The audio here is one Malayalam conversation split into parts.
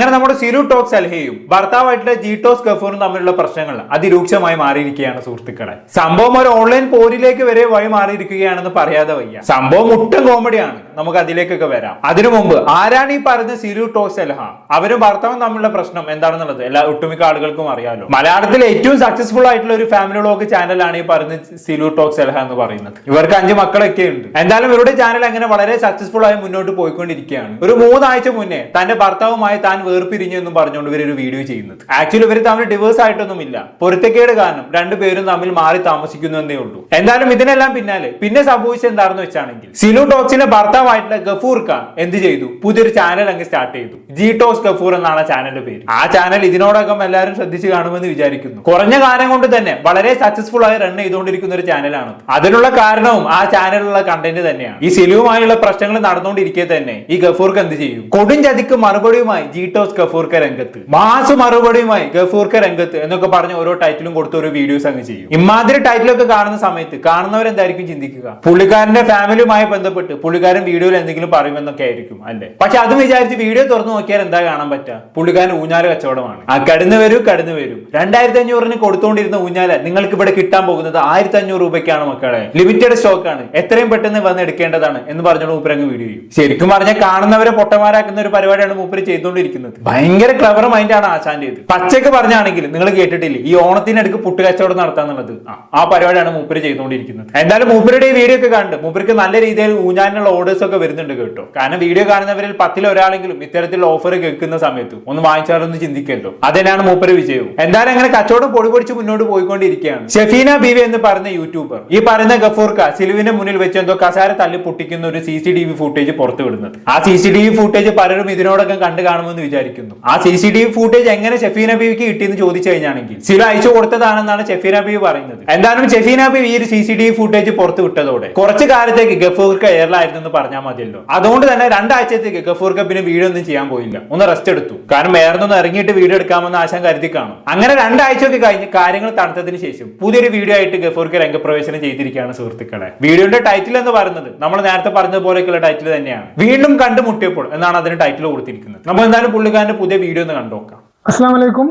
അങ്ങനെ നമ്മുടെ സിലു ടോക്സ് അൽഹയും ഭർത്താവായിട്ടുള്ള ജി ടോസ് ഗഫൂറും തമ്മിലുള്ള പ്രശ്നങ്ങൾ അതിരൂക്ഷമായി മാറിയിരിക്കുകയാണ് സുഹൃത്തുക്കളെ. സംഭവം ഒരു ഓൺലൈൻ പോരിലേക്ക് വരെ വഴി മാറിയിരിക്കുകയാണെന്ന് പറയാതെ വയ്യ. സംഭവം മുട്ടും കോമഡിയാണ്. നമുക്ക് അതിലേക്കൊക്കെ വരാം. അതിനു മുമ്പ് ആരാണ് ഈ പറഞ്ഞ സിലു ടോക്സ് അൽഹ? അവരും ഭർത്താവും തമ്മിലുള്ള പ്രശ്നം എന്താണെന്നുള്ളത് എല്ലാ ഒട്ടുമിക്ക ആളുകൾക്കും അറിയാമല്ലോ മലയാളത്തിലെ ഏറ്റവും സക്സസ്ഫുൾ ആയിട്ടുള്ള ഒരു ഫാമിലി വ്ളോഗ് ചാനലാണ് ഈ പറഞ്ഞ സിലു ടോക്സ് അൽഹ എന്ന് പറയുന്നത്. ഇവർക്ക് അഞ്ച് മക്കളൊക്കെ ഉണ്ട്. എന്തായാലും ഇവരുടെ ചാനൽ അങ്ങനെ വളരെ സക്സസ്ഫുൾ ആയി മുന്നോട്ട് പോയിക്കൊണ്ടിരിക്കുകയാണ്. ഒരു മൂന്നാഴ്ച മുന്നേ തന്റെ ഭർത്താവുമായി താൻ വേർപിരിഞ്ഞു എന്നും പറഞ്ഞുകൊണ്ട് ഇവർ ഒരു വീഡിയോ ചെയ്യുന്നത്. ആക്ച്വലി ഇവർ തമ്മിൽ ഡിവേഴ്സ് ആയിട്ടൊന്നും ഇല്ല പൊരുത്തക്കേട് കാരണം രണ്ടുപേരും തമ്മിൽ മാറി താമസിക്കുന്നു എന്നേ ഉള്ളൂ. എന്തായാലും ഇതിനെല്ലാം പിന്നാലെ. പിന്നെ സംഭവിച്ചത് എന്താണെന്ന് വെച്ചാണെങ്കിൽ സിലു ടോക്സിന്റെ ഭർത്താവായിട്ടുള്ള ഗഫൂർ ഖാൻ എന്ത് ചെയ്തു? പുതിയൊരു ചാനൽ അങ്ങ് സ്റ്റാർട്ട് ചെയ്തു. ജി ടോക്സ് ഗഫൂർ എന്നാണ് ചാനലിന്റെ പേര്. ആ ചാനൽ ഇതിനോടകം എല്ലാവരും ശ്രദ്ധിച്ചു കാണുമെന്ന് വിചാരിക്കുന്നു. കുറഞ്ഞ കാലം കൊണ്ട് തന്നെ വളരെ സക്സസ്ഫുൾ ആയി റൺ ചെയ്തുകൊണ്ടിരിക്കുന്ന ഒരു ചാനലാണ് അതിനുള്ള കാരണവും ആ ചാനലിലുള്ള കണ്ടന്റ് തന്നെയാണ്. ഈ സിലുവുമായുള്ള പ്രശ്നങ്ങൾ നടന്നുകൊണ്ടിരിക്കെ തന്നെ ഈ ഗഫൂർക്ക് എന്ത് ചെയ്യും? കൊടും ചതിക്ക് മറുപടിയുമായി ജി ടോസ് ഗഫൂർക്ക രംഗത്ത്. മാസ് മറുപടിയുമായി ഗഫൂർക്ക രംഗത്ത് എന്നൊക്കെ പറഞ്ഞ് ഓരോ ടൈറ്റിലും കൊടുത്ത് ഓരോ വീഡിയോസ് അങ്ങ് ചെയ്യും. ഇമാതിരി ടൈറ്റിലൊക്കെ കാണുന്ന സമയത്ത് കാണുന്നവരെന്തായിരിക്കും ചിന്തിക്കുക? പുള്ളിക്കാരന്റെ ഫാമിലിയുമായി ബന്ധപ്പെട്ട് പുള്ളിക്കാരൻ വീഡിയോയിൽ എന്തെങ്കിലും പറയുമെന്നൊക്കെ ആയിരിക്കും അല്ലെ? പക്ഷെ അത് വിചാരിച്ച് വീഡിയോ തുറന്നു നോക്കിയാൽ എന്താ കാണാൻ പറ്റുക? പുള്ളിക്കാരൻ ഊഞ്ഞാൽ കച്ചവടമാണ്. ആ കടന്നു വരും കടന്നു വരും. രണ്ടായിരത്തി അഞ്ഞൂറിന് കൊടുത്തുകൊണ്ടിരുന്ന ഊഞ്ഞാൽ നിങ്ങൾക്ക് ഇവിടെ കിട്ടാൻ പോകുന്നത് ആയിരത്തി അഞ്ഞൂറ് രൂപയ്ക്കാണ് മക്കളെ. ലിമിറ്റഡ് സ്റ്റോക്ക് ആണ്. എത്രയും പെട്ടെന്ന് വന്ന് എടുക്കേണ്ടതാണ് എന്ന് പറഞ്ഞോളൂ മൂപ്പരങ്ങ് വീഡിയോ ചെയ്യും. ശരിക്കും പറഞ്ഞാൽ കാണുന്നവരെ പൊട്ടമാരാക്കുന്ന ഒരു പരിപാടിയാണ് മൂപ്പര് ചെയ്തുകൊണ്ടിരിക്കുന്നത്. ഭയങ്കര ക്ലവർ മൈൻഡാണ് ആശാന്റെ ഇത്. പച്ചക്ക് പറഞ്ഞാണെങ്കിൽ നിങ്ങൾ കേട്ടിട്ടില്ലേ? ഈ ഓണത്തിനടുക്ക് പുട്ട് കച്ചവടം നടത്താന്നുള്ളത് ആ, പരിപാടിയാണ് മൂപ്പര് ചെയ്തുകൊണ്ടിരിക്കുന്നത്. എന്തായാലും മൂപ്പരുടെ ഈ വീഡിയോ ഒക്കെ കണ്ട് മൂപ്പർക്ക് നല്ല രീതിയിൽ ഊഞ്ഞാനുള്ള ഓർഡേഴ്സ് ഒക്കെ വരുന്നുണ്ട് കേട്ടോ. കാരണം വീഡിയോ കാണുന്നവരിൽ പത്തിൽ ഒരാളെങ്കിലും ഇത്തരത്തിലുള്ള ഓഫർ കേൾക്കുന്ന സമയത്ത് ഒന്ന് വാങ്ങിച്ചാലൊന്ന് ചിന്തിക്കല്ലോ. അതിനാണ് മൂപ്പര് വിജയവും. എന്തായാലും അങ്ങനെ കച്ചവടം പൊടി പൊടിച്ച് മുന്നോട്ട് പോയിക്കൊണ്ടിരിക്കുകയാണ്. ഷെഫീന ബീവി എന്ന് പറയുന്ന യൂട്യൂബർ ഈ പറയുന്ന ഗഫൂർക്ക സിലുവിന്റെ മുന്നിൽ വെച്ച് എന്തോ കസാര തല്ലി പൊട്ടിക്കുന്ന ഒരു C C T V footage പുറത്തു വിടുന്നത് ആ C C T V footage പലരും ഇതിനോടൊക്കെ കണ്ടു കാണുമെന്ന് വിചാരിക്കുന്നു. ആ C C T V footage എങ്ങനെ ഷെഫീന ബീവിക്ക് കിട്ടിയെന്ന് ചോദിച്ചു കഴിഞ്ഞാണെങ്കിൽ സിലു അയച്ചു കൊടുത്തതാണെന്നാണ് ഷെഫീന ബീവി പറയുന്നത്. എന്തായാലും ഷെഫീന ബീവി ഈ ഒരു C C T V footage പുറത്തു വിട്ടതോടെ കുറച്ചു കാലത്തേക്ക് ഗഫൂർക്ക എയറിലായിരുന്നു എന്ന് പറഞ്ഞാൽ മതിയല്ലോ. അതുകൊണ്ട് തന്നെ രണ്ടാഴ്ചത്തേക്ക് ഗഫൂർ കപ്പിന് വീഡിയോ ഒന്നും ചെയ്യാൻ പോയില്ല. ഒന്ന് റെസ്റ്റ് എടുത്തു. കാരണം വേറൊന്നും ഇറങ്ങിയിട്ട് വീഡിയോ എടുക്കാമെന്ന് ആശാൻ കരുതി കാണും. അങ്ങനെ രണ്ടാഴ്ചയൊക്കെ കഴിഞ്ഞ് കാര്യങ്ങൾ തണുത്തതിന് ശേഷം പുതിയൊരു വീഡിയോ ആയിട്ട് ഗഫൂർക്ക് രംഗപ്രവേശനം ചെയ്തിരിക്കുകയാണ് സുഹൃത്തുക്കളെ. വീഡിയോയുടെ ടൈറ്റിൽ എന്ന് പറയുന്നത് നമ്മൾ നേരത്തെ പറഞ്ഞതുപോലെയൊക്കെയുള്ള ടൈറ്റിൽ തന്നെയാണ്. വീണ്ടും കണ്ടുമുട്ടിയപ്പോൾ എന്നാണ് അതിന് ടൈറ്റിൽ കൊടുത്തിരിക്കുന്നത്. നമ്മൾ എന്തായാലും പുള്ളിക്കാരന്റെ പുതിയ വീഡിയോ ഒന്ന് കണ്ടുനോക്കാം. അസ്സാം വലൈക്കും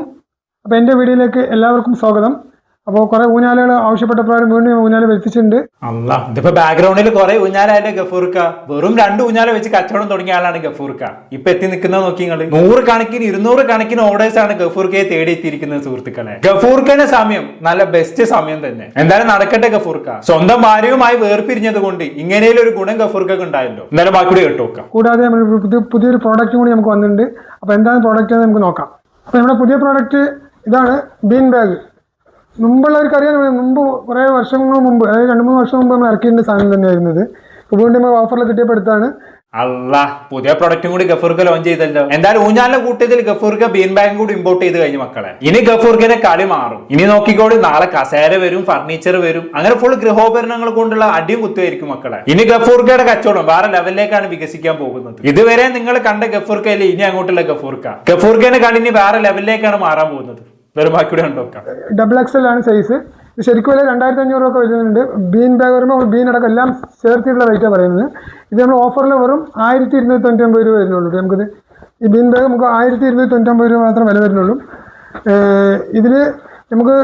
അപ്പോൾ എന്റെ വീഡിയോയിലേക്ക് എല്ലാവർക്കും സ്വാഗതം. അപ്പോൾ കുറെ ഊഞ്ഞാലുകൾ ആവശ്യപ്പെട്ട പ്രകാരം വീണ്ടും ഊഞ്ഞാൽ വരുത്തിച്ചിട്ടുണ്ട് അല്ല ഇതിപ്പോ ബാക്ക്ഗ്രൗണ്ടിൽ കുറെ ഊഞ്ഞാലായാലും ഗഫൂർക്ക. വെറും രണ്ട് ഊഞ്ഞാല വെച്ച് കച്ചവടം തുടങ്ങിയ ആളാണ് ഗഫൂർക്ക. ഇപ്പൊ എത്തി നിൽക്കുന്നത് നോക്കി നിങ്ങൾ നൂറ് കണക്കിന് ഇരുന്നൂറ് കണക്കിന് ഓർഡേഴ്സ് ആണ് ഗഫൂർക്കയെ തേടി എത്തിയിരിക്കുന്നത് സുഹൃത്തുക്കളെ. ഗഫൂർക്കന്റെ സമയം നല്ല ബെസ്റ്റ് സമയം തന്നെ. എന്തായാലും നടക്കട്ടെ ഗഫൂർക്ക. സ്വന്തം ഭാര്യയുമായി വേർപിരിഞ്ഞത് കൊണ്ട് ഇങ്ങനെയുള്ള ഒരു ഗുണം ഗഫൂർക്കൊക്കെ ഉണ്ടായല്ലോ. എന്തായാലും ബാക്കി കേട്ടു നോക്കാം. കൂടാതെ പുതിയൊരു പ്രോഡക്റ്റ് കൂടി നമുക്ക് വന്നിട്ടുണ്ട്. അപ്പൊ എന്താണ് പ്രോഡക്റ്റ് നമുക്ക് നോക്കാം. അപ്പൊ നമ്മുടെ പുതിയ പ്രോഡക്റ്റ് ഇതാണ് ബീൻ ബാഗ് മുമ്പുള്ളവർക്ക് അറിയാൻ മുമ്പ് കുറേ വർഷങ്ങൾ മുമ്പ് അതായത് രണ്ട് മൂന്ന് വർഷം മുമ്പ് നമ്മൾ ഇറക്കിയിട്ടുണ്ട് സാധനം തന്നെയായിരുന്നു ഇത്. നമ്മൾ ഓഫറിൽ കിട്ടിയപ്പെടുത്താണ്. അല്ല പുതിയ പ്രൊഡക്റ്റും കൂടി ഗഫൂർക്ക ലോഞ്ച് ചെയ്തല്ലോ. എന്തായാലും ഊഞ്ഞാലിന്റെ കൂട്ടത്തിൽ ഗഫൂർക്ക ബീൻ ബാഗും കൂടി ഇമ്പോർട്ട് ചെയ്ത് കഴിഞ്ഞു മക്കളെ. ഇനി ഗഫൂർക്കിന്റെ കളി മാറും. ഇനി നോക്കിക്കോളി നാളെ കസേര വരും ഫർണിച്ചർ വരും. അങ്ങനെ ഫുൾ ഗൃഹോപകരണങ്ങൾ കൊണ്ടുള്ള അടിയും കുത്തുമായിരിക്കും മക്കളെ. ഇനി ഗഫൂർക്കയുടെ കച്ചവടം വേറെ ലെവലിലേക്കാണ് വികസിക്കാൻ പോകുന്നത്. ഇതുവരെ നിങ്ങൾ കണ്ട ഗഫൂർക്കയിൽ ഇനി അങ്ങോട്ടുള്ള ഗഫൂർക്ക? ഗഫൂർക്കയുടെ കളി ഇനി വേറെ ലെവലിലേക്കാണ് മാറാൻ പോകുന്നത്. ഡബിൾ എക്സൽ ആണ് സൈസ് ശരിക്കും വില രണ്ടായിരത്തി അഞ്ഞൂറ് രൂപ വരുന്നുണ്ട്. ബീൻ ബാഗ് വരുമ്പോൾ ബീൻ അടക്കം എല്ലാം ചേർത്തിട്ടുള്ള റേറ്റാണ് പറയുന്നത്. ഇത് നമ്മൾ ഓഫറിൽ വെറും ആയിരത്തി ഇരുന്നൂറ്റി തൊണ്ണൂറ്റൊമ്പത് രൂപ വരുന്നുള്ളൂ. നമുക്കിത് ഈ ബീൻ ബാഗ് നമുക്ക് ആയിരത്തി ഇരുന്നൂറ്റി തൊണ്ണൂറ്റൊമ്പത് രൂപ മാത്രം വില വരുന്നുള്ളൂ. ഇതിൽ നമുക്ക്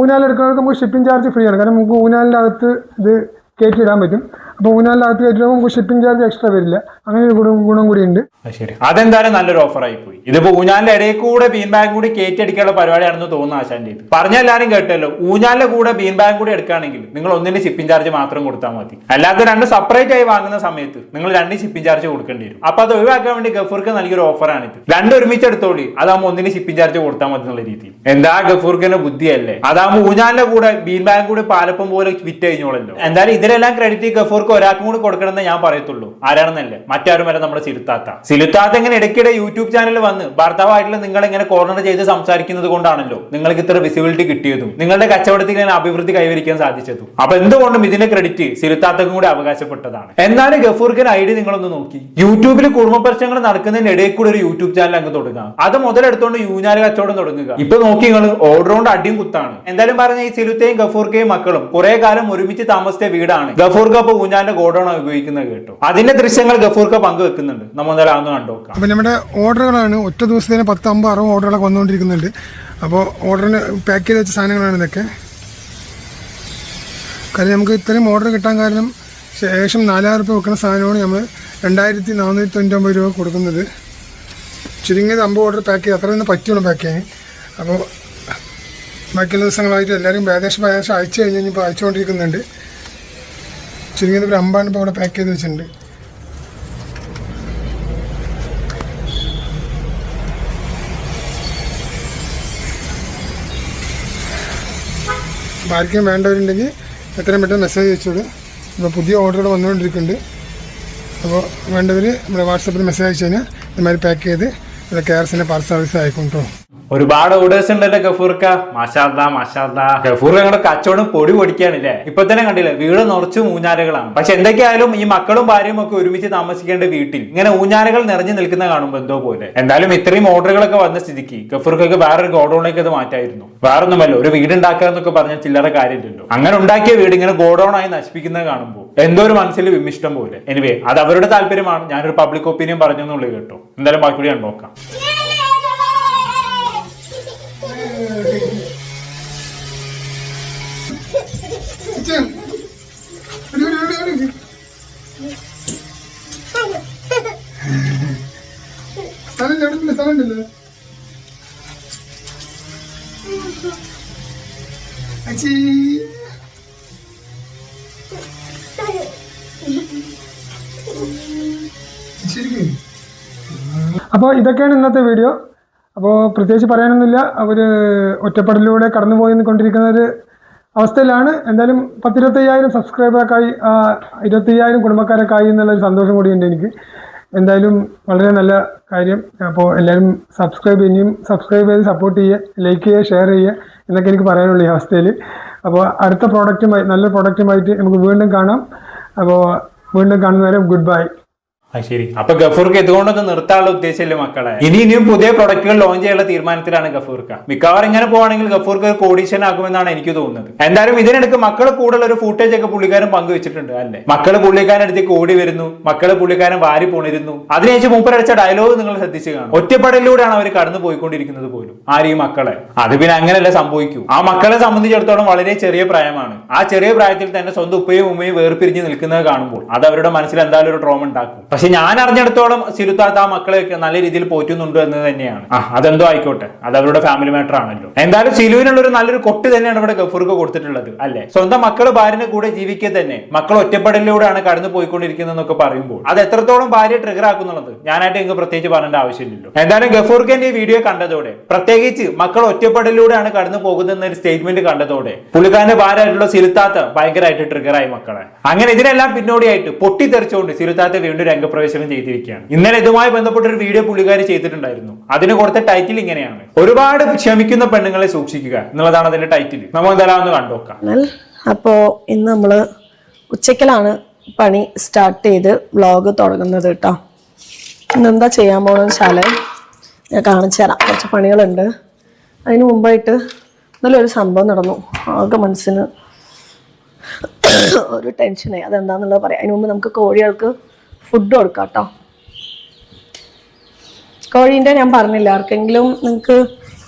ഊനാലെടുക്കുന്നവർക്ക് നമുക്ക് ഷിപ്പിംഗ് ചാർജ് ഫ്രീ ആണ്. കാരണം നമുക്ക് ഊനാലിന്റെ അകത്ത് ഇത് കയറ്റിയിടാൻ പറ്റും. അപ്പോൾ ഊഞ്ഞാലിന്റെ അകത്ത് കയറ്റുമ്പോൾ നമുക്ക് ഷിപ്പിംഗ് ചാർജ് എക്സ്ട്രാ വരില്ല. അങ്ങനെ ഒരു ഗുണം കൂടിയുണ്ട്. അത് ശരി. അതെന്തായാലും നല്ലൊരു ഓഫർ ആയി പോയി. ഇതിപ്പോ ഊഞ്ഞാലിന്റെ ഇടയിൽ കൂടെ ബീൻ ബാഗ് കൂടി കയറ്റി അടിക്കാനുള്ള പരിപാടിയാണെന്ന് തോന്നുന്നു ആശാന്റെ ഇത് പറഞ്ഞ എല്ലാരും കേട്ടല്ലോ ഊഞ്ഞാലിന്റെ കൂടെ ബീൻ ബാഗ് കൂടി എടുക്കുകയാണെങ്കിൽ നിങ്ങൾ ഒന്നിന്റെ ഷിപ്പിംഗ് ചാർജ് മാത്രം കൊടുത്താൽ മതി. അല്ലാതെ രണ്ട് സെപ്പറേറ്റ് ആയി വാങ്ങുന്ന സമയത്ത് നിങ്ങൾ രണ്ട് ഷിപ്പിംഗ് ചാർജ് കൊടുക്കേണ്ടി വരും. അപ്പൊ അത് ഒഴിവാക്കാൻ വേണ്ടി ഗഫൂർക്ക് നൽകിയൊരു ഓഫറാണ് ഇത് രണ്ട് ഒരുമിച്ച് എടുത്തോളി അതാകുമ്പോൾ ഒന്നിന് ഷിപ്പിംഗ് ചാർജ് കൊടുത്താൽ മതി എന്നുള്ള രീതിയിൽ. എന്താ ഗഫൂർക്കിന്റെ ബുദ്ധിയല്ലേ? അതാകുമ്പോൾ ഊഞ്ഞാലിന്റെ കൂടെ ബീൻ ബാഗ് കൂടി പാലപ്പം പോലെ വിറ്റ് കഴിഞ്ഞോളല്ലോ. എന്തായാലും ഇതിലെല്ലാം ക്രെഡിറ്റ് ഗഫൂർക്ക് ഒരാൾക്കും കൂടി കൊടുക്കണമെന്ന് ഞാൻ പറയത്തുള്ളൂ. ആരാണെന്നല്ലേ? മറ്റാരും വരെ നമ്മുടെ സിലുത്താത്ത സിലുത്താത്ത ഇങ്ങനെ ഇടയ്ക്കിടെ യൂട്യൂബ് ചാനൽ വന്ന് ഭർത്താവായിട്ടുള്ള നിങ്ങൾ ഇങ്ങനെ കോർണർ ചെയ്ത് സംസാരിക്കുന്നത് കൊണ്ടാണല്ലോ നിങ്ങൾക്ക് ഇത്ര വിസിബിലിറ്റി കിട്ടിയതും നിങ്ങളുടെ കച്ചവടത്തിൽ ഇങ്ങനെ അഭിവൃദ്ധി കൈവരിക്കാൻ സാധിച്ചതും. അപ്പൊ എന്തുകൊണ്ടും ഇതിന്റെ ക്രെഡിറ്റ് സിലുത്താത്തക്കും കൂടി അവകാശപ്പെട്ടതാണ്. എന്നാലും ഗഫൂർക്കിന് ഡി നിങ്ങളൊന്ന് നോക്കി. യൂട്യൂബിൽ കുടുംബ പ്രശ്നങ്ങൾ നടക്കുന്നതിന് ഇടയിൽ കൂടെ ഒരു യൂട്യൂബ് ചാനൽ അങ്ങ് തുടങ്ങുക. അത് മുതലെടുത്തോണ്ട് യൂഞ്ഞാൽ കച്ചവടം തുടങ്ങുക. ഇപ്പൊ നോക്കി നിങ്ങൾ കൊണ്ട് അടിയും കുത്താണ്. എന്തായാലും പറഞ്ഞ ഈ സിലുത്തയും ഗഫൂർക്കയും മക്കളും കുറെ കാലം ഒരുമിച്ച് താമസിച്ച വീടാണ്. ഗഫൂർക്ക് ഊഞ്ഞാൽ പൂഞ്ഞാന്റെ ഗോഡൌൺ ഉപയോഗിക്കുന്നത് കേട്ടോ. അതിന്റെ ദൃശ്യങ്ങൾ ഗഫൂർക്ക് പങ്കുവെക്കുന്നുണ്ട്. നമ്മൾ എന്തായാലും അന്ന് കണ്ടുനോക്കാം അപ്പോൾ നമ്മുടെ ഓർഡറുകളാണ് ഒറ്റ ദിവസത്തിന് പത്ത് അമ്പത് അറുപത് ഓർഡറുകളൊക്കെ വന്നുകൊണ്ടിരിക്കുന്നുണ്ട്. അപ്പോൾ ഓർഡറിന് പാക്ക് ചെയ്ത് വെച്ച സാധനങ്ങളാണ് ഇതൊക്കെ. കാര്യം നമുക്ക് ഇത്രയും ഓർഡർ കിട്ടാൻ കാരണം ശേഷം നാലായിരം രൂപ വെക്കുന്ന സാധനമാണ് നമ്മൾ രണ്ടായിരത്തി നാനൂറ്റി തൊണ്ണൂറ്റൊമ്പത് രൂപ കൊടുക്കുന്നത്. ചുരുങ്ങിയത് അമ്പത് ഓർഡർ പാക്ക് ചെയ്ത് അത്ര തന്നെ പറ്റുള്ളൂ പാക്ക് ചെയ്യാൻ. അപ്പോൾ ബാക്കിയുള്ള ദിവസങ്ങളായിട്ട് എല്ലാവരും ഏകദേശം ഏകദേശം അയച്ചു കഴിഞ്ഞ് കഴിഞ്ഞപ്പോൾ അയച്ചുകൊണ്ടിരിക്കുന്നുണ്ട്. ചുരുങ്ങിയത് ഒരു അമ്പാണ് ഇപ്പോൾ അവിടെ പാക്ക് ചെയ്ത് വെച്ചിട്ടുണ്ട്. ആർക്കും വേണ്ടവരുണ്ടെങ്കിൽ എത്രയും പെട്ടെന്ന് മെസ്സേജ് അയച്ചോളൂ. ഇപ്പോൾ പുതിയ ഓർഡറുകൾ വന്നുകൊണ്ടിരിക്കുന്നുണ്ട്. അപ്പോൾ വേണ്ടവർ നമ്മുടെ വാട്സപ്പിൽ മെസ്സേജ് അയച്ചു കഴിഞ്ഞാൽ ഇതുമാതിരി പാക്ക് ചെയ്ത് നമ്മുടെ കെയർസിന്റെ പാർസൽ സർവീസ് ആയിക്കോട്ടോ ഒരുപാട് ഓർഡേഴ്സ് ഉണ്ടല്ലോ ഗഫൂർക്ക. മാഷാദ മാഷാദ ഗഫൂർ ഞങ്ങളുടെ കച്ചവടം പൊടി പൊടിക്കാണില്ലേ ഇപ്പൊ തന്നെ കണ്ടില്ലേ വീട് നിറച്ചു ഊഞ്ഞാലുകളാണ്. പക്ഷെ എന്തൊക്കെയായാലും ഈ മക്കളും ഭാര്യയും ഒക്കെ ഒരുമിച്ച് താമസിക്കേണ്ട വീട്ടിൽ ഇങ്ങനെ ഊഞ്ഞാലുകൾ നിറഞ്ഞു നിൽക്കുന്ന കാണുമ്പോൾ എന്തോ പോലെ. എന്തായാലും ഇത്രയും ഓർഡറുകളൊക്കെ വന്ന സ്ഥിതിക്ക് ഗഫൂർക്കൊക്കെ വേറൊരു ഗോഡൌണിലേക്ക് അത് മാറ്റായിരുന്നു. വേറൊന്നുമല്ല ഒരു വീട് ഉണ്ടാക്കുക എന്നൊക്കെ പറഞ്ഞ ചില്ലറ കാര്യമില്ലല്ലോ. അങ്ങനെ ഉണ്ടാക്കിയ വീട് ഇങ്ങനെ ഗോഡൌൺ ആയി നശിപ്പിക്കുന്നത് കാണുമ്പോൾ എന്തോ ഒരു മനസ്സിൽ വിമിഷ്ടം പോലെ. എനിവേ അത് അവരുടെ താല്പര്യമാണ്. ഞാനൊരു പബ്ലിക് ഒപ്പീനിയൻ പറഞ്ഞു എന്നുള്ളത് കേട്ടോ. എന്തായാലും ബാക്കി കൂടി അപ്പോൾ ഇതൊക്കെയാണ് ഇന്നത്തെ വീഡിയോ അപ്പോൾ പ്രത്യേകിച്ച് പറയാനൊന്നുമില്ല. അവർ ഒറ്റപ്പെടലിലൂടെ കടന്നുപോയി കൊണ്ടിരിക്കുന്ന ഒരു അവസ്ഥയിലാണ്. എന്തായാലും പത്തിരുപത്തയ്യായിരം സബ്സ്ക്രൈബർക്കായി ഇരുപത്തയ്യായിരം കുടുംബക്കാരൊക്കായി എന്നുള്ളൊരു സന്തോഷം കൂടിയുണ്ട് എനിക്ക്. എന്തായാലും വളരെ നല്ല കാര്യം. അപ്പോൾ എല്ലാവരും സബ്സ്ക്രൈബ് ഇനിയും സബ്സ്ക്രൈബ് ചെയ്ത് സപ്പോർട്ട് ചെയ്യുക ലൈക്ക് ചെയ്യുക ഷെയർ ചെയ്യുക എന്നൊക്കെ എനിക്ക് പറയാനുള്ളൂ ഈ അവസ്ഥയിൽ അപ്പോൾ അടുത്ത പ്രോഡക്റ്റുമായി നല്ല പ്രോഡക്റ്റുമായിട്ട് നമുക്ക് വീണ്ടും കാണാം. അപ്പോൾ വീണ്ടും കാണുന്നവരെ ഗുഡ് ബൈ. ശരി. അപ്പൊ ഗഫൂർക്ക് ഇതുകൊണ്ടൊന്നും നിർത്താനുള്ള ഉദ്ദേശമില്ല മക്കളെ? ഇനി ഇനിയും പുതിയ പ്രൊഡക്റ്റുകൾ ലോഞ്ച് ചെയ്യാനുള്ള തീരുമാനത്തിലാണ് ഗഫൂർക്ക. മിക്കവാറും ഇങ്ങനെ പോവാണെങ്കിൽ ഗഫൂർക്ക് ഒരു കോടീഷൻ ആകുമെന്നാണ് എനിക്ക് തോന്നുന്നത്. എന്തായാലും ഇതിനിടയ്ക്ക് മക്കൾ കൂടുതൽ ഒരു ഫുട്ടേജ് ഒക്കെ പുള്ളിക്കാരൻ പങ്കുവെച്ചിട്ടുണ്ട് അല്ലേ? മക്കൾ പുള്ളിക്കാരൻ അടുത്തേക്ക് ഓടി വരുന്നു മക്കൾ പുള്ളിക്കാരൻ വാരി പോണിരുന്നു. അതിനുശേഷം മൂപ്പരടിച്ച ഡയലോഗ് നിങ്ങൾ ശ്രദ്ധിച്ചു കാണും. ഒറ്റപ്പെടലിലൂടെയാണ് അവർ കടന്നു പോയിക്കൊണ്ടിരിക്കുന്നത് പോലും. ആര് ഈ മക്കളെ? അത് പിന്നെ അങ്ങനെയല്ല സംഭവിക്കൂ. ആ മക്കളെ സംബന്ധിച്ചിടത്തോളം വളരെ ചെറിയ പ്രായമാണ്. ആ ചെറിയ പ്രായത്തിൽ തന്നെ സ്വന്തം ഉപ്പയും ഉമ്മയും വേർപിരിഞ്ഞ് നിൽക്കുന്നത് കാണുമ്പോൾ അത് അവരുടെ മനസ്സിൽ എന്തായാലും ഒരു ട്രോമ ഉണ്ടാക്കും. പക്ഷെ ഞാൻ അറിഞ്ഞിടത്തോളം സിരുത്താത്ത ആ മക്കളെയൊക്കെ നല്ല രീതിയിൽ പോറ്റുന്നുണ്ട് എന്ന് തന്നെയാണ്. ആ അതെന്തോ ആയിക്കോട്ടെ. അത് അവരുടെ ഫാമിലി മാറ്റർ ആണല്ലോ. എന്തായാലും സിലുവിനുള്ള ഒരു നല്ലൊരു കൊട്ടി തന്നെയാണ് ഇവിടെ ഗഫൂർക്ക് കൊടുത്തിട്ടുള്ളത് അല്ലെ? സ്വന്തം മക്കൾ ഭാര്യനെ കൂടെ ജീവിക്കെ തന്നെ മക്കൾ ഒറ്റപ്പെടലിലൂടെയാണ് കടന്നു പോയിക്കൊണ്ടിരിക്കുന്നതെന്നൊക്കെ പറയുമ്പോൾ അത് എത്രത്തോളം ഭാര്യ ട്രിഗർ ആക്കുന്നുള്ളത് ഞാനായിട്ട് എനിക്ക് പ്രത്യേകിച്ച് പറയേണ്ട ആവശ്യമില്ലല്ലോ. എന്തായാലും ഗഫൂർഖന്റെ ഈ വീഡിയോ കണ്ടതോടെ പ്രത്യേകിച്ച് മക്കൾ ഒറ്റപ്പെടലിലൂടെയാണ് കടന്നു പോകുന്ന ഒരു സ്റ്റേറ്റ്മെന്റ് കണ്ടതോടെ പുള്ളിക്കാരന്റെ ഭാര്യയായിട്ടുള്ള സിരുത്താത്ത ഭയങ്കരമായിട്ട് ആയി മക്കളെ. അങ്ങനെ ഇതിനെല്ലാം പിന്നോടിയായിട്ട് പൊട്ടിത്തെറിച്ചുകൊണ്ട് സിരുത്താത്ത വീണ്ടും രംഗപ്രവേശനം ചെയ്തിരിക്കുകയാണ്. ഇന്നലെ ഇതുമായി ബന്ധപ്പെട്ട ഒരു വീഡിയോ പുള്ളിക്കാരി ചെയ്തിട്ടുണ്ടായിരുന്നു. അതിന് കൊടുത്ത ടൈറ്റിൽ ഇങ്ങനെയാണ്. ഒരുപാട് ക്ഷമിക്കുന്ന പെണ്ണുങ്ങളെ സൂക്ഷിക്കുക എന്നുള്ളതാണ് അതിന്റെ ടൈറ്റിൽ നമുക്ക് എന്തായാലും ഒന്ന് കണ്ടുനോക്കാം അപ്പോ ഇന്ന് നമ്മൾ ഉച്ചക്കലാണ് പണി സ്റ്റാർട്ട് ചെയ്ത് വ്ളോഗ് തുടങ്ങുന്നത് കേട്ടോ ഇന്ന് എന്താ ചെയ്യാൻ പോകണമെന്ന് വെച്ചാൽ ഞാൻ കാണിച്ചു തരാം. കുറച്ച് പണികളുണ്ട്. അതിന് മുമ്പായിട്ട് നല്ലൊരു സംഭവം നടന്നു. ആകെ മനസ്സിന് ഒരു ടെൻഷനായി അതെന്താന്നുള്ളത് പറയാം. അതിന് മുമ്പ് നമുക്ക് കോഴികൾക്ക് ഫുഡ് കൊടുക്കാം കേട്ടോ കോഴീന്റെ ഞാൻ പറഞ്ഞില്ല ആർക്കെങ്കിലും നിങ്ങൾക്ക്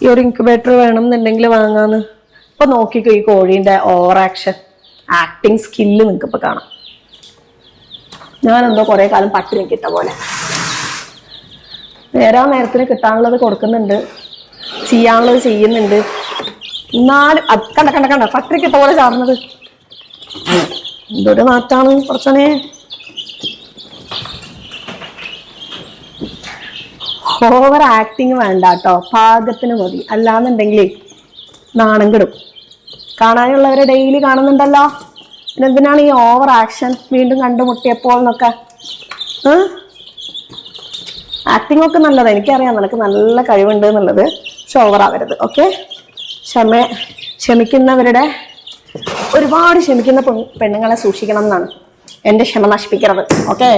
ഈ ഒരു ഇൻക്യുബേറ്റർ വേണം എന്നുണ്ടെങ്കിൽ വാങ്ങാന്ന്. ഇപ്പൊ നോക്കിക്കോ ഈ കോഴീന്റെ ഓവർ ആക്ഷൻ ആക്ടിങ് സ്കില്ല് നിങ്ങൾക്ക് ഇപ്പൊ കാണാം. ഞാനെന്തോ കുറെ കാലം പട്ടിണി കിട്ട പോലെ. നേരാ നേരത്തിന് കിട്ടാനുള്ളത് കൊടുക്കുന്നുണ്ട് ചെയ്യാനുള്ളത് ചെയ്യുന്നുണ്ട്. എന്നാലും അത് കണ്ട കണ്ട കണ്ട പട്ടിണി കിട്ട പോലെ ചാർന്നത് എന്തൊരു നാറ്റാണ് കുറച്ചനെ? ഓവർ ആക്ടിങ് വേണ്ട കേട്ടോ പാകത്തിന് മതി. അല്ലാന്നുണ്ടെങ്കിലേ നാണം കിടും. കാണാനുള്ളവരെ ഡെയിലി കാണുന്നുണ്ടല്ലോ. പിന്നെന്തിനാണ് ഈ ഓവർ ആക്ഷൻ വീണ്ടും കണ്ടുമുട്ടിയപ്പോൾ എന്നൊക്കെ? ആക്ടിംഗ് ഒക്കെ നല്ലത്. എനിക്കറിയാം നിനക്ക് നല്ല കഴിവുണ്ട് എന്നുള്ളത്. പക്ഷെ ഓവർ ആവരുത്. ഓക്കെ ക്ഷമ ക്ഷമിക്കുന്നവരുടെ ഒരുപാട് ക്ഷമിക്കുന്ന പെണ്ണുങ്ങളെ സൂക്ഷിക്കണം എന്നാണ് എന്റെ ക്ഷമ നശിപ്പിക്കണത്. ഓക്കെ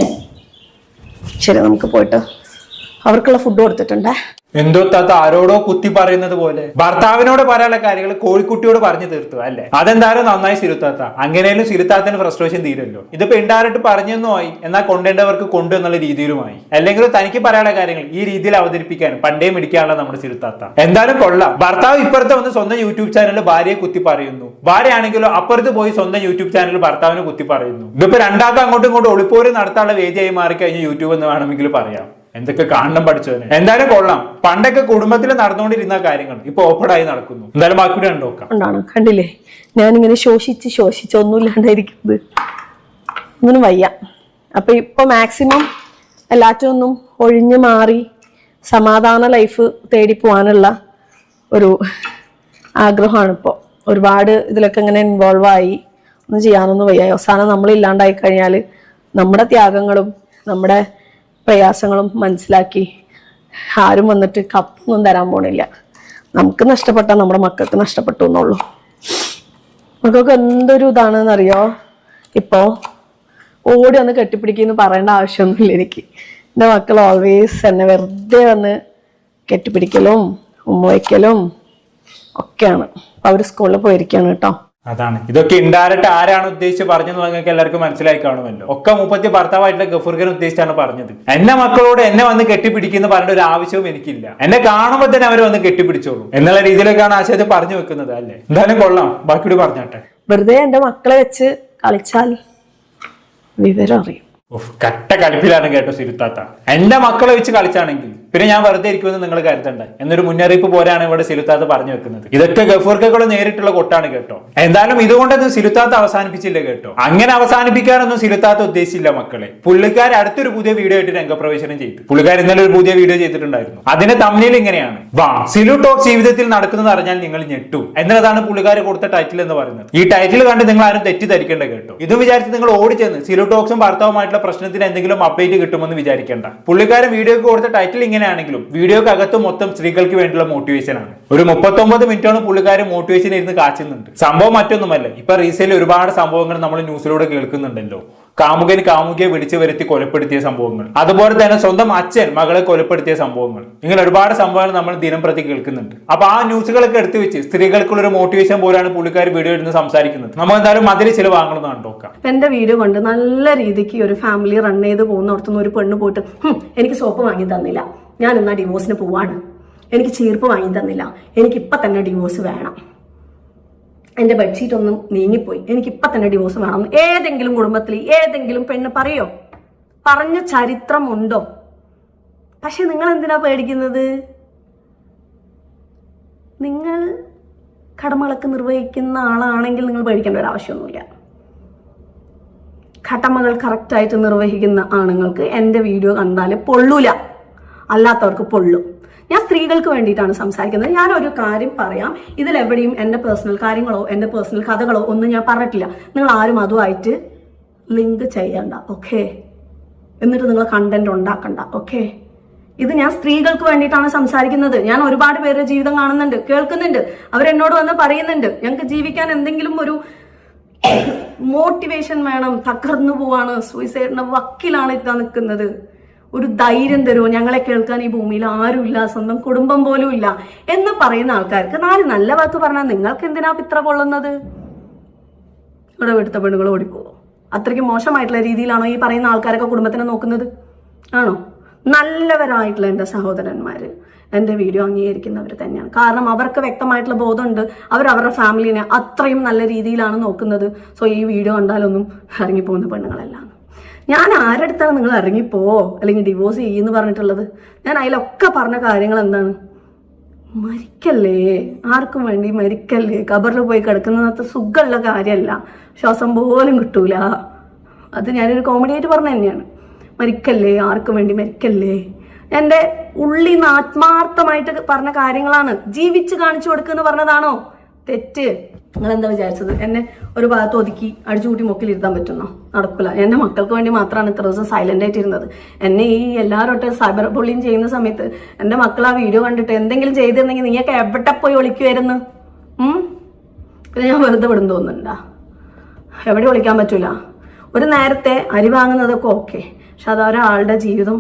ശരി നമുക്ക് പോയിട്ട് അവർക്കുള്ള ഫുഡ് കൊടുത്തിട്ടുണ്ട്? എന്തോ താത്ത ആരോടോ കുത്തി പറയുന്നത് പോലെ. ഭർത്താവിനോട് പറയാനുള്ള കാര്യങ്ങൾ കോഴിക്കുട്ടിയോട് പറഞ്ഞു തീർത്തു അല്ലെ? അതെന്തായാലും നന്നായി സിരുത്താത്ത അങ്ങനെയും സിരുത്താത്തിന് ഫ്രസ്ട്രേഷൻ തീരുമല്ലോ. ഇതിപ്പോ ഇൻഡയറക്റ്റ് പറഞ്ഞെന്നും ആയി എന്നാൽ കൊണ്ടേണ്ടവർക്ക് കൊണ്ടു എന്നുള്ള രീതിയിലുമായി. അല്ലെങ്കിൽ തനിക്ക് പറയാനുള്ള കാര്യങ്ങൾ ഈ രീതിയിൽ അവതരിപ്പിക്കാൻ പണ്ടേ മിടിക്കാനുള്ള നമ്മുടെ സിരുത്താത്ത എന്തായാലും കൊള്ളാം. ഭർത്താവ് ഇപ്പുറത്ത് വന്ന് സ്വന്തം യൂട്യൂബ് ചാനലിൽ ഭാര്യയെ കുത്തി പറയുന്നു. ഭാര്യയാണെങ്കിലോ അപ്പുറത്ത് പോയി സ്വന്തം യൂട്യൂബ് ചാനലിൽ ഭർത്താവിനെ കുത്തി പറയുന്നു. ഇതിപ്പോ രണ്ടാമത്തെ അങ്ങോട്ടും ഇങ്ങോട്ടും ഒളിപ്പോര് നടത്താനുള്ള വേദിയായി മാറിക്കഴിഞ്ഞ യൂട്യൂബ് എന്ന് വേണമെങ്കിൽ പറയാം. എന്തൊക്കെ കാണണം പഠിച്ചതിന്. എന്തായാലും കൊള്ളാം. പണ്ടൊക്കെ കുടുംബത്തിൽ നടന്നുകൊണ്ടിരുന്ന കാര്യങ്ങൾ ഇപ്പൊ ഓപ്പണായി നടക്കുന്നു. എന്തായാലും ബാക്കി കണ്ടു നോക്കാം. ഉണ്ടാണ് കണ്ടില്ലേ? ശോഷിച്ച് ശോഷിച്ച് ഒന്നുമില്ലാണ്ടായിരിക്കുന്നത് ഒന്നിനും വയ്യ. അപ്പൊ ഇപ്പൊ മാക്സിമം എല്ലാറ്റും ഒന്നും ഒഴിഞ്ഞു മാറി സമാധാന ലൈഫ് തേടി പോകാനുള്ള ഒരു ആഗ്രഹമാണ് ഇപ്പോൾ ഒരുപാട് ഇതിലൊക്കെ ഇങ്ങനെ ഇൻവോൾവ് ആയി. ഒന്നും ചെയ്യാനൊന്നും വയ്യ. അവസാനം നമ്മൾ ഇല്ലാണ്ടായി കഴിഞ്ഞാൽ നമ്മുടെ ത്യാഗങ്ങളും നമ്മുടെ പ്രയാസങ്ങളും മനസ്സിലാക്കി. ആരും വന്നിട്ട് കപ്പൊന്നും തരാൻ പോണില്ല. നമുക്ക് നഷ്ടപ്പെട്ടാൽ നമ്മുടെ മക്കൾക്ക് നഷ്ടപ്പെട്ടു എന്നുള്ളൂ. മക്കൾക്ക് എന്തൊരു ഇതാണെന്നറിയോ? ഇപ്പോൾ ഓടി ഒന്ന് കെട്ടിപ്പിടിക്കുന്നു പറയേണ്ട ആവശ്യമൊന്നുമില്ല എനിക്ക്. എന്റെ മക്കൾ ഓൾവേസ് എന്നെ വെറുതെ വന്ന് കെട്ടിപ്പിടിക്കലും ഉമ്മ വയ്ക്കലും ഒക്കെയാണ്. അവർ സ്കൂളിൽ പോയിരിക്കുകയാണ് കേട്ടോ. അതാണ്. ഇതൊക്കെ ഇൻഡയറക്റ്റ് ആരാണ് ഉദ്ദേശിച്ച് പറഞ്ഞത് നിങ്ങൾക്ക് എല്ലാവർക്കും മനസ്സിലായി കാണുമല്ലോ. ഒക്കെ മുപ്പത്തി ഭർത്താവായിട്ടുള്ള ഗഫൂർഖൻ ഉദ്ദേശിച്ചാണ് പറഞ്ഞത്. എന്നെ മക്കളോട് എന്നെ വന്ന് കെട്ടിപ്പിടിക്കുന്ന പറഞ്ഞ ഒരു ആവശ്യവും എനിക്കില്ല. എന്നെ കാണുമ്പോൾ തന്നെ അവർ വന്ന് കെട്ടിപ്പിടിച്ചോളൂ. എന്നുള്ള രീതിയിലേക്കാണ് ആശയത്തെ പറഞ്ഞു വെക്കുന്നത് അല്ലേ? എന്തായാലും കൊള്ളാം. ബാക്കിയോട് പറഞ്ഞാട്ടെ. വെറുതെ എന്റെ മക്കളെ വെച്ച് കളിച്ചാൽ വിവരം അറിയും. കട്ട കളിപ്പിലാണ് കേട്ടോ സിരുത്താത്ത. എന്റെ മക്കളെ വെച്ച് കളിച്ചാണെങ്കിൽ പിന്നെ ഞാൻ വെറുതെ ഇരിക്കുമെന്ന് നിങ്ങൾ കരുതണ്ട. എന്നൊരു മുന്നറിയിപ്പ് പോലെയാണ് ഇവിടെ സിലുത്താത്ത് പറഞ്ഞു വെക്കുന്നത്. ഇതൊക്കെ ഗഫൂർക്കകൾ നേരിട്ടുള്ള കൊട്ടാണ് കേട്ടോ. എന്തായാലും ഇതുകൊണ്ടൊന്നും സിലുത്താത്ത് അവസാനിപ്പിച്ചില്ല കേട്ടോ. അങ്ങനെ അവസാനിപ്പിക്കാനൊന്നും സിലുത്താത്ത് ഉദ്ദേശിച്ചില്ല മക്കളെ. പുള്ളിക്കാർ അടുത്തൊരു പുതിയ വീഡിയോ ആയിട്ട് രംഗപ്രവേശനം ചെയ്തു. പുള്ളിക്കാർ ഇന്നലെ ഒരു പുതിയ വീഡിയോ ചെയ്തിട്ടുണ്ടായിരുന്നു. അതിന്റെ തമ്മിൽ ഇങ്ങനെയാണ്. വാ സിലു ടോക്ക് ജീവിതത്തിൽ നടക്കുന്നത് അറിഞ്ഞാൽ നിങ്ങൾ ഞെട്ടു. എന്നതാണ് പുള്ളിക്കാർ കൊടുത്ത ടൈറ്റിൽ എന്ന് പറയുന്നത്. ഈ ടൈറ്റിൽ കണ്ട് നിങ്ങൾ ആരും തെറ്റിദ്ധരിക്കേണ്ട കേട്ടോ. ഇതും വിചാരിച്ച് നിങ്ങൾ ഓടിച്ചെന്ന് സിലു ടോക്സും ഭർത്താവുമായിട്ടുള്ള പ്രശ്നത്തിന് എന്തെങ്കിലും അപ്ഡേറ്റ് കിട്ടുമെന്ന് വിചാരിക്കേണ്ട. പുള്ളിക്കാരൻ വീഡിയോക്ക് കൊടുത്ത ടൈറ്റിൽ ഇങ്ങനെയാണെങ്കിലും വീഡിയോക്ക് അകത്ത് മൊത്തം സ്ത്രീകൾക്ക് വേണ്ടിയുള്ള മോട്ടിവേഷൻ ആണ്. ഒരു മുപ്പത്തൊമ്പത് മിനിറ്റാണ് പുള്ളിക്കാരൻ മോട്ടിവേഷൻ ഇരുന്ന് കാച്ചുന്നുണ്ട്. സംഭവം മറ്റൊന്നുമല്ല. ഇപ്പൊ റീസെയിൽ ഒരുപാട് സംഭവങ്ങൾ നമ്മൾ ന്യൂസിലൂടെ കേൾക്കുന്നുണ്ടല്ലോ. കാമുകൻ കാമുകിയെ വിളിച്ചു വരുത്തി കൊലപ്പെടുത്തിയ സംഭവങ്ങൾ. അതുപോലെ തന്നെ സ്വന്തം അച്ഛൻ മകളെ കൊലപ്പെടുത്തിയ സംഭവങ്ങൾ. ഇങ്ങനെ ഒരുപാട് സംഭവങ്ങൾ നമ്മൾ ദിനം പ്രതി കേൾക്കുന്നുണ്ട്. അപ്പൊ ആ ന്യൂസുകളൊക്കെ എടുത്തു വെച്ച് സ്ത്രീകൾക്കുള്ള ഒരു മോട്ടിവേഷൻ പോലെയാണ് പുള്ളിക്കാർ വീഡിയോ എടുത്ത് സംസാരിക്കുന്നത്. നമ്മൾ എന്തായാലും അതിൽ ചില വാങ്ങണമെന്നാണ് നോക്കാം. എന്റെ വീഡിയോ കൊണ്ട് നല്ല രീതിക്ക് ഒരു ഫാമിലി റൺ ചെയ്ത് പോകുന്നിടത്തുനിന്ന് ഒരു പെണ്ണ് പോയിട്ട് എനിക്ക് സോപ്പ് വാങ്ങി തന്നില്ല. ഞാൻ എന്നാ ഡിവോഴ്സിന് പോവാണ്. എനിക്ക് ചീർപ്പ് വാങ്ങി തന്നില്ല. എനിക്ക് ഇപ്പൊ തന്നെ ഡിവോഴ്സ് വേണം. എന്റെ ബെഡ്ഷീറ്റ് ഒന്നും നീങ്ങിപ്പോയി. എനിക്ക് ഇപ്പൊ തന്നെ ഡിവോഴ്സ് വേണം. ഏതെങ്കിലും കുടുംബത്തിൽ ഏതെങ്കിലും പെണ്ണ് പറയോ? പറഞ്ഞ ചരിത്രമുണ്ടോ? പക്ഷെ നിങ്ങൾ എന്തിനാ പേടിക്കുന്നത്? നിങ്ങൾ കടമകളൊക്കെ നിർവഹിക്കുന്ന ആളാണെങ്കിൽ നിങ്ങൾ പേടിക്കേണ്ട ഒരു ആവശ്യമൊന്നുമില്ല. കടമകൾ കറക്റ്റായിട്ട് നിർവഹിക്കുന്ന ആണുങ്ങൾക്ക് എന്റെ വീഡിയോ കണ്ടാൽ പൊള്ളൂല. അല്ലാത്തവർക്ക് പൊള്ളും. ഞാൻ സ്ത്രീകൾക്ക് വേണ്ടിയിട്ടാണ് സംസാരിക്കുന്നത്. ഞാൻ ഒരു കാര്യം പറയാം. ഇതിലെവിടെയും എന്റെ പേഴ്സണൽ കാര്യങ്ങളോ എന്റെ പേഴ്സണൽ കഥകളോ ഒന്നും ഞാൻ പറഞ്ഞിട്ടില്ല. നിങ്ങൾ ആരും അതുമായിട്ട് ലിങ്ക് ചെയ്യണ്ട ഓക്കെ എന്നിട്ട് നിങ്ങൾ കണ്ടന്റ് ഉണ്ടാക്കണ്ട ഓക്കെ ഇത് ഞാൻ സ്ത്രീകൾക്ക് വേണ്ടിയിട്ടാണ് സംസാരിക്കുന്നത്. ഞാൻ ഒരുപാട് പേരുടെ ജീവിതം കാണുന്നുണ്ട് കേൾക്കുന്നുണ്ട്. അവരെന്നോട് വന്ന് പറയുന്നുണ്ട് ഞങ്ങൾക്ക് ജീവിക്കാൻ എന്തെങ്കിലും ഒരു മോട്ടിവേഷൻ വേണം. തകർന്നു പോവാണ് സൂയിസൈഡിന്റെ വക്കിലാണ് ഇതാ നിൽക്കുന്നത്. ഒരു ധൈര്യം തരുമോ? ഞങ്ങളെ കേൾക്കാൻ ഈ ഭൂമിയിൽ ആരുമില്ല സ്വന്തം കുടുംബം പോലും ഇല്ല എന്ന് പറയുന്ന ആൾക്കാർക്ക് നാല് നല്ല വാക്ക് പറഞ്ഞാൽ നിങ്ങൾക്ക് എന്തിനാ ഇത്ര കൊള്ളുന്നത്? ഇവിടെ എടുത്ത പെണ്ണുങ്ങൾ ഓടിപ്പോകും. അത്രയ്ക്ക് മോശമായിട്ടുള്ള രീതിയിലാണോ ഈ പറയുന്ന ആൾക്കാരൊക്കെ കുടുംബത്തിനെ നോക്കുന്നത്? ആണോ? നല്ലവരായിട്ടുള്ള എന്റെ സഹോദരന്മാർ എന്റെ വീഡിയോ അംഗീകരിക്കുന്നവർ തന്നെയാണ്. കാരണം അവർക്ക് വ്യക്തമായിട്ടുള്ള ബോധമുണ്ട്. അവർ അവരുടെ ഫാമിലിനെ അത്രയും നല്ല രീതിയിലാണ് നോക്കുന്നത്. സോ ഈ വീഡിയോ കണ്ടാലൊന്നും ഇറങ്ങിപ്പോകുന്ന പെണ്ണുങ്ങളല്ല. ഞാൻ ആരെടുത്താണ് നിങ്ങൾ ഇറങ്ങിപ്പോ? അല്ലെങ്കിൽ ഡിവോഴ്സ് ചെയ്യുമെന്ന് പറഞ്ഞിട്ടുള്ളത്? ഞാൻ അതിലൊക്കെ പറഞ്ഞ കാര്യങ്ങൾ എന്താണ്? മരിക്കല്ലേ? ആർക്കും വേണ്ടി മരിക്കല്ലേ? കബറിൽ പോയി കിടക്കുന്നതിനകത്ത് സുഖമുള്ള കാര്യമല്ല. ശ്വാസം പോലും കിട്ടൂല. അത് ഞാനൊരു കോമഡി ആയിട്ട് പറഞ്ഞ തന്നെയാണ്. മരിക്കല്ലേ? ആർക്കും വേണ്ടി മരിക്കല്ലേ? എന്റെ ഉള്ളിൽ നിന്ന് ആത്മാർത്ഥമായിട്ട് പറഞ്ഞ കാര്യങ്ങളാണ്. ജീവിച്ച് കാണിച്ചു കൊടുക്കുന്നു പറഞ്ഞതാണോ? തെറ്റ്. നിങ്ങൾ എന്താ വിചാരിച്ചത്? എന്നെ ഒരു ഭാഗത്ത് ഒതുക്കി അടിച്ചുകൂട്ടി മുക്കിലിരുത്താൻ പറ്റുന്നോ? നടക്കില്ല എന്റെ മക്കൾക്ക് വേണ്ടി മാത്രമാണ് ഇത്ര ദിവസം സൈലന്റ് ആയിട്ടിരുന്നത് എന്നെ ഈ എല്ലാവരും സൈബർ ബുള്ളിങ് ചെയ്യുന്ന സമയത്ത് എന്റെ മക്കൾ ആ വീഡിയോ കണ്ടിട്ട് എന്തെങ്കിലും ചെയ്തിരുന്നെങ്കിൽ നീയൊക്കെ എവിടെ പോയി ഒളിക്കുമായിരുന്നു പിന്നെ ഞാൻ വെറുതെ വിടും തോന്നുന്നുണ്ടാ എവിടെ ഒളിക്കാൻ പറ്റൂല. ഒരു നേരത്തെ അരി വാങ്ങുന്നതൊക്കെ ഓക്കെ പക്ഷെ അത് ഒരാളുടെ ജീവിതം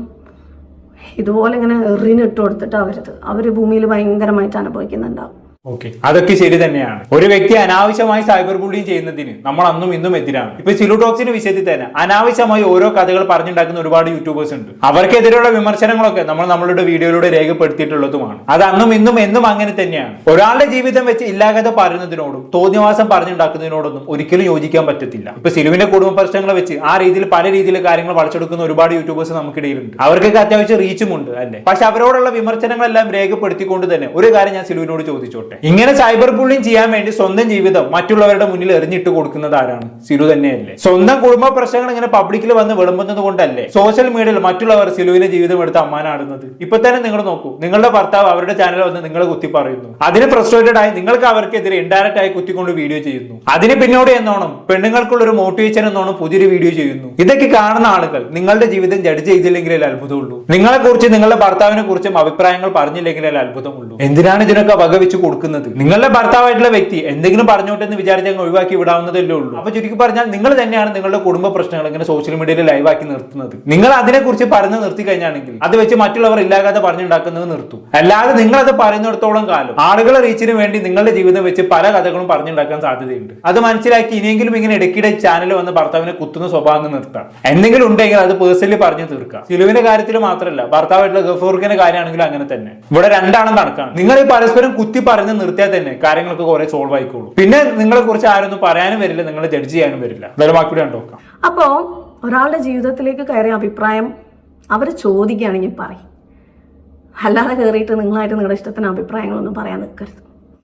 ഇതുപോലെ ഇങ്ങനെ എറിഞ്ഞിട്ട് കൊടുത്തിട്ട് അവരത് അവർ ഭൂമിയിൽ ഭയങ്കരമായിട്ട് അനുഭവിക്കുന്നുണ്ടാവും. ഓക്കെ. അതൊക്കെ ശരി തന്നെയാണ്. ഒരു വ്യക്തി അനാവശ്യമായി സൈബർ ബുള്ളിങ് ചെയ്യുന്നതിന് നമ്മൾ അന്നും ഇന്നും എതിരാണ്. ഇപ്പൊ സിലുടോക്സിന്റെ വിഷയത്തിൽ തന്നെ അനാവശ്യമായി ഓരോ കഥകൾ പറഞ്ഞുണ്ടാക്കുന്ന ഒരുപാട് യൂട്യൂബേഴ്സ് ഉണ്ട്. അവർക്കെതിരെയുള്ള വിമർശനങ്ങളൊക്കെ നമ്മൾ നമ്മളുടെ വീഡിയോയിലൂടെ രേഖപ്പെടുത്തിയിട്ടുള്ളതുമാണ്. അത് അന്നും ഇന്നും എന്നും അങ്ങനെ തന്നെയാണ്. ഒരാളുടെ ജീവിതം വെച്ച് ഇല്ലാകഥ പറയുന്നതിനോടും തോന്നിവാസം പറഞ്ഞുണ്ടാക്കുന്നതിനോടൊന്നും ഒരിക്കലും യോജിക്കാൻ പറ്റത്തില്ല. ഇപ്പൊ സിലുവിന്റെ കുടുംബ പ്രശ്നങ്ങളെ വെച്ച് ആ രീതിയിൽ പല രീതിയിൽ കാര്യങ്ങൾ വളച്ചെടുക്കുന്ന ഒരുപാട് യൂട്യൂബേഴ്സ് നമുക്കിടയിലുണ്ട്. അവർക്കൊക്കെ അത്യാവശ്യം റീച്ചും ഉണ്ട് അല്ലേ? പക്ഷെ അവരോടുള്ള വിമർശനങ്ങളെല്ലാം രേഖപ്പെടുത്തിക്കൊണ്ട് തന്നെ ഒരു കാര്യം ഞാൻ സിലുവിനോട് ചോദിച്ചോട്ടെ. ഇങ്ങനെ സൈബർ ബുള്ളിങ് ചെയ്യാൻ വേണ്ടി സ്വന്തം ജീവിതം മറ്റുള്ളവരുടെ മുന്നിൽ എറിഞ്ഞിട്ട് കൊടുക്കുന്നത് ആരാണ്? സിരു തന്നെയല്ലേ. സ്വന്തം കുടുംബ പ്രശ്നങ്ങൾ ഇങ്ങനെ പബ്ലിക്കിൽ വന്ന് വിളമ്പുന്നത് കൊണ്ടല്ലേ സോഷ്യൽ മീഡിയയിൽ മറ്റുള്ളവർ സിലുവിന്റെ ജീവിതം എടുത്ത് അമ്മാനാടുന്നത്. ഇപ്പൊ തന്നെ നിങ്ങൾ നോക്കൂ. നിങ്ങളുടെ ഭർത്താവ് അവരുടെ ചാനൽ വന്ന് നിങ്ങളെ കുത്തി പറയുന്നു. അതിന് ഫ്രസ്ട്രേറ്റഡ് ആയി നിങ്ങൾക്ക് അവർക്കെതിരെ ഇൻഡയറക്റ്റ് ആയി കുത്തിക്കൊണ്ട് വീഡിയോ ചെയ്യുന്നു. അതിന് പിന്നോട് എന്നോണം പെണ്ണുങ്ങൾക്കുള്ള ഒരു മോട്ടിവേഷൻ എന്നോണം പുതിയൊരു വീഡിയോ ചെയ്യുന്നു. ഇതൊക്കെ കാണുന്ന ആളുകൾ നിങ്ങളുടെ ജീവിതം ജഡ്ജ് ചെയ്തില്ലെങ്കിലേ അത്ഭുതമുള്ളൂ. നിങ്ങളെ കുറിച്ച് നിങ്ങളുടെ ഭർത്താവിനെ കുറിച്ചും അഭിപ്രായങ്ങൾ പറഞ്ഞില്ലെങ്കിലേ അത്ഭുതമുള്ളൂ. എന്തിനാണ് ഇതിനൊക്കെ വകവെച്ച് കൊടുക്കുന്നത്? നിങ്ങളുടെ ഭർത്താവായിട്ടുള്ള വ്യക്തി എന്തെങ്കിലും പറഞ്ഞോട്ടെന്ന് വിചാരിച്ച് അങ്ങ് ഒഴിവാക്കി വിടാവുന്നതല്ലേ ഉള്ളൂ. അപ്പൊ ചുരുക്കി പറഞ്ഞാൽ നിങ്ങൾ തന്നെയാണ് നിങ്ങളുടെ കുടുംബ പ്രശ്നങ്ങൾ ഇങ്ങനെ സോഷ്യൽ മീഡിയയിൽ ലൈവാക്കി നിർത്തുന്നത്. നിങ്ങൾ അതിനെക്കുറിച്ച് പറഞ്ഞു നിർത്തി കഴിഞ്ഞാണെങ്കിൽ അത് വെച്ച് മറ്റുള്ളവർ ഇല്ലാതെ പറഞ്ഞുണ്ടാക്കുന്നത് നിർത്തും. അല്ലാതെ നിങ്ങൾ അത് പറയുന്നിടത്തോളം കാലം ആളുകളെ റീച്ചിന് വേണ്ടി നിങ്ങളുടെ ജീവിതം വെച്ച് പല കഥകളും പറഞ്ഞുണ്ടാക്കാൻ സാധ്യതയുണ്ട്. അത് മനസ്സിലാക്കി ഇനിയെങ്കിലും ഇങ്ങനെ ഇടയ്ക്കിടെ ചാനൽ വന്ന് ഭർത്താവിനെ കുത്തുന്ന സ്വഭാവം നിർത്താം. എന്തെങ്കിലും ഉണ്ടെങ്കിൽ അത് പേഴ്സണലി പറഞ്ഞു തീർക്കാം. സിലുവിന്റെ കാര്യത്തിൽ മാത്രമല്ല ഭർത്താവായിട്ടുള്ള ഗഫൂർഖിന്റെ കാര്യമാണെങ്കിലും അങ്ങനെ തന്നെ. ഇവിടെ രണ്ടാണെന്ന് നടക്കാം നിങ്ങൾ ഈ പരസ്പരം കുത്തി പറഞ്ഞ് നിർത്തിയാൽ തന്നെ കാര്യങ്ങളൊക്കെ കുറെ സോൾവ് ആയിക്കോളൂ. പിന്നെ നിങ്ങളെ കുറിച്ച് ആരൊന്നും പറയാനും വരില്ല നിങ്ങളെ ജഡ്ജ് ചെയ്യാനും വരില്ല. എന്തായാലും ബാക്കി നോക്കാം. അപ്പോൾ ഒരാളുടെ ജീവിതത്തിലേക്ക് കയറിയ അഭിപ്രായം അവർ ചോദിക്കുകയാണെങ്കിൽ പറയും. അല്ലാതെ കയറിയിട്ട് നിങ്ങളായിട്ട് നിങ്ങളുടെ ഇഷ്ടത്തിന് അഭിപ്രായങ്ങളൊന്നും പറയാൻ നിൽക്കരുത്.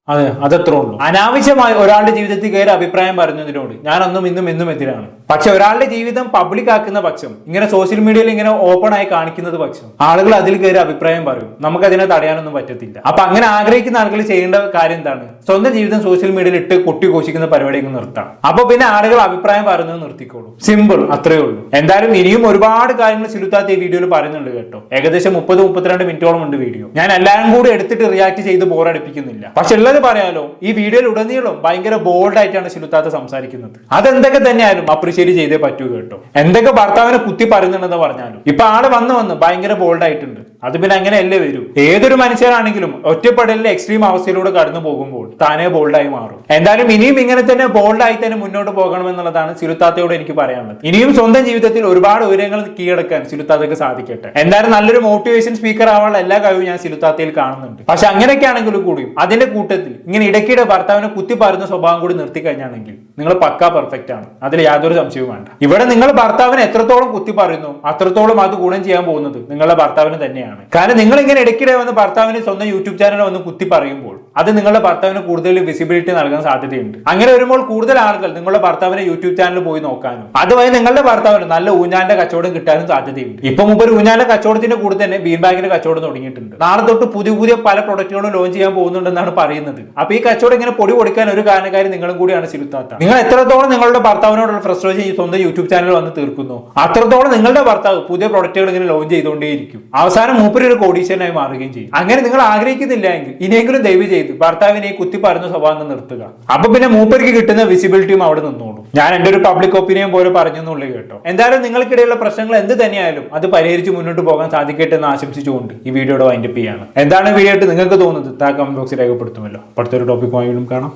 അതെ അതത്രേ ഉള്ളൂ. അനാവശ്യമായി ഒരാളുടെ ജീവിതത്തിൽ കയറി അഭിപ്രായം പറയുന്നതിനോട് ഞാനൊന്നും ഇന്നും എന്നും എതിരാണ്. പക്ഷെ ഒരാളുടെ ജീവിതം പബ്ലിക് ആക്കുന്ന പക്ഷം ഇങ്ങനെ സോഷ്യൽ മീഡിയയിൽ ഇങ്ങനെ ഓപ്പൺ ആയി കാണിക്കുന്നത് പക്ഷം ആളുകൾ അതിൽ കയറി അഭിപ്രായം പറയും. നമുക്ക് അതിനെ തടയാനൊന്നും പറ്റത്തില്ല. അപ്പൊ അങ്ങനെ ആഗ്രഹിക്കുന്ന ആളുകൾ ചെയ്യേണ്ട കാര്യം എന്താണ്? സ്വന്തം ജീവിതം സോഷ്യൽ മീഡിയയിൽ ഇട്ട് കൊട്ടി ഘോഷിക്കുന്ന പരിപാടിയൊക്കെ നിർത്താം അപ്പൊ പിന്നെ ആളുകൾ അഭിപ്രായം പറയുന്നത് നിർത്തിക്കോളൂ. സിമ്പിൾ അത്രേ ഉള്ളൂ. എന്തായാലും ഇനിയും ഒരുപാട് കാര്യങ്ങൾ സിലുത്താത്ത ഈ വീഡിയോയിൽ പറയുന്നുണ്ട് കേട്ടോ. ഏകദേശം മുപ്പത് മുപ്പത്തിരണ്ട് മിനിറ്റോളം ഉണ്ട് വീഡിയോ ഞാൻ എല്ലാവരും കൂടി എടുത്തിട്ട് റിയാക്ട് ചെയ്ത് ബോറടിപ്പിക്കുന്നില്ല പക്ഷെ ഉള്ളത് പറയാലോ ഈ വീഡിയോയിൽ ഉടനീളം ഭയങ്കര ബോൾഡ് ആയിട്ടാണ് സിലുത്താത്ത സംസാരിക്കുന്നത്. അതെന്തൊക്കെ തന്നെയായാലും അപ്രീഷിയേറ്റ് ചെയ്തേ പറ്റൂ കേട്ടോ. എന്തൊക്കെ ഭർത്താവിനെ കുത്തി പറയുന്നുണ്ടെന്ന് പറഞ്ഞാലും. ഇപ്പൊ ആൾ വന്ന് വന്ന് ഭയങ്കര ബോൾഡ് ആയിട്ടുണ്ട്. അത് പിന്നെ അങ്ങനെയല്ലേ വരൂ? ഏതൊരു മനുഷ്യനാണെങ്കിലും ഒറ്റപ്പെടലിന്റെ എക്സ്ട്രീം അവസ്ഥയിലൂടെ കടന്നു പോകുമ്പോൾ താനേ ബോൾഡായി മാറും. എന്തായാലും ഇനിയും ഇങ്ങനെ തന്നെ ബോൾഡായി തന്നെ മുന്നോട്ട് പോകണം എന്നുള്ളതാണ് സിരുത്താത്തയോട് എനിക്ക് പറയാനുള്ളത്. ഇനിയും സ്വന്തം ജീവിതത്തിൽ ഒരുപാട് ഉയരങ്ങൾ കീഴടക്കാൻ സിരുത്താത്തയ്ക്ക് സാധിക്കട്ടെ. എന്തായാലും നല്ലൊരു മോട്ടിവേഷൻ സ്പീക്കർ ആവാനുള്ള എല്ലാ കഴിവും ഞാൻ സിരുത്താത്തയിൽ കാണുന്നുണ്ട്. പക്ഷെ അങ്ങനെയൊക്കെ ആണെങ്കിലും കൂടിയും അതിന്റെ കൂട്ടത്തിൽ ഇങ്ങനെ ഇടയ്ക്കിടെ ഭർത്താവിനെ കുത്തിപ്പാരുന്ന സ്വഭാവം കൂടി നിർത്തി കഴിഞ്ഞാണെങ്കിൽ നിങ്ങൾ പക്കാ പെർഫെക്റ്റ് ആണ്. അതിൽ യാതൊരു സംശയവും വേണ്ട. ഇവിടെ നിങ്ങൾ ഭർത്താവിനെ എത്രത്തോളം കുത്തി അത്രത്തോളം അത് ഗുണം ചെയ്യാൻ പോകുന്നത് നിങ്ങളുടെ ഭർത്താവിന് തന്നെയാണ്. കാരണം നിങ്ങൾ ഇങ്ങനെ ഇടയ്ക്കിടെ വന്ന് ഭർത്താവിന് സ്വന്തം യൂട്യൂബ് ചാനൽ വന്ന് കുത്തി പറയുമ്പോൾ അത് നിങ്ങളുടെ ഭർത്താവിന് കൂടുതൽ വിസിബിലിറ്റി നൽകാൻ സാധ്യതയുണ്ട്. അങ്ങനെ വരുമ്പോൾ കൂടുതൽ ആളുകൾ നിങ്ങളുടെ ഭർത്താവിനെ യൂട്യൂബ് ചാനൽ പോയി നോക്കാനും അതുവഴി നിങ്ങളുടെ ഭർത്താവിന് നല്ല ഊഞ്ഞാലിന്റെ കച്ചവടം കിട്ടാനും സാധ്യതയുണ്ട്. ഇപ്പൊ മുമ്പ് ഒരു ഊഞ്ഞാലിന്റെ കച്ചവടത്തിന്റെ കൂടെ തന്നെ ബീൻ ബാഗിന്റെ കച്ചവടം തുടങ്ങിയിട്ടുണ്ട്. നാളെ തൊട്ട് പുതിയ പുതിയ പല പ്രൊഡക്റ്റുകളും ലോഞ്ച് ചെയ്യാൻ പോകുന്നുണ്ടെന്നാണ് പറയുന്നത്. അപ്പൊ ഈ കച്ചവടം ഇങ്ങനെ പൊടി കൊടുക്കാൻ ഒരു കാരണക്കാരി നിങ്ങളും കൂടിയാണ് ചിരുത്താത്ത നിങ്ങൾ എത്രത്തോളം നിങ്ങളുടെ ഭർത്താവിനോടുള്ള ഫ്രസ്ട്രേഷൻ സ്വന്തം യൂട്യൂബ് ചാനൽ വന്ന് തീർക്കുന്നു? അത്രത്തോളം നിങ്ങളുടെ ഭർത്താവ് പുതിയ പ്രൊഡക്റ്റുകൾ ഇങ്ങനെ ലോഞ്ച് ചെയ്തുകൊണ്ടേയിരിക്കും. അവസാനം മൂപ്പര് ഒരു കോടീശ്വരനായി മാറുകയും ചെയ്യും. അങ്ങനെ നിങ്ങൾ ആഗ്രഹിക്കുന്നില്ല എങ്കിൽ ഇനിയെങ്കിലും ദയവ് ചെയ്ത് ഭർത്താവിനെ കുത്തി പറഞ്ഞ സ്വഭാവം നിർത്തുക. അപ്പൊ പിന്നെ മൂപ്പർക്ക് കിട്ടുന്ന വിസിബിലിറ്റിയും അവിടെ നിന്നോളൂ. ഞാൻ എന്റെ ഒരു പബ്ലിക് ഒപ്പീനിയൻ പോലെ പറഞ്ഞു എന്നുള്ളത് കേട്ടോ. എന്തായാലും നിങ്ങൾക്കിടയിലുള്ള പ്രശ്നങ്ങൾ എന്ത് തന്നെയായാലും അത് പരിഹരിച്ച് മുന്നോട്ട് പോകാൻ സാധിക്കട്ടെ എന്ന് ആശംസിച്ചുകൊണ്ട് ഈ വീഡിയോയുടെ വൈൻഡപ്പ് ചെയ്യാണ്. എന്താണ് വീഡിയോ ആയിട്ട് നിങ്ങൾക്ക് തോന്നുന്നത്? താ കമന്റ് ബോക്സിൽ രേഖപ്പെടുത്തുമല്ലോ. അടുത്തൊരു ടോപ്പിക്കുമായി വീണ്ടും കാണാം.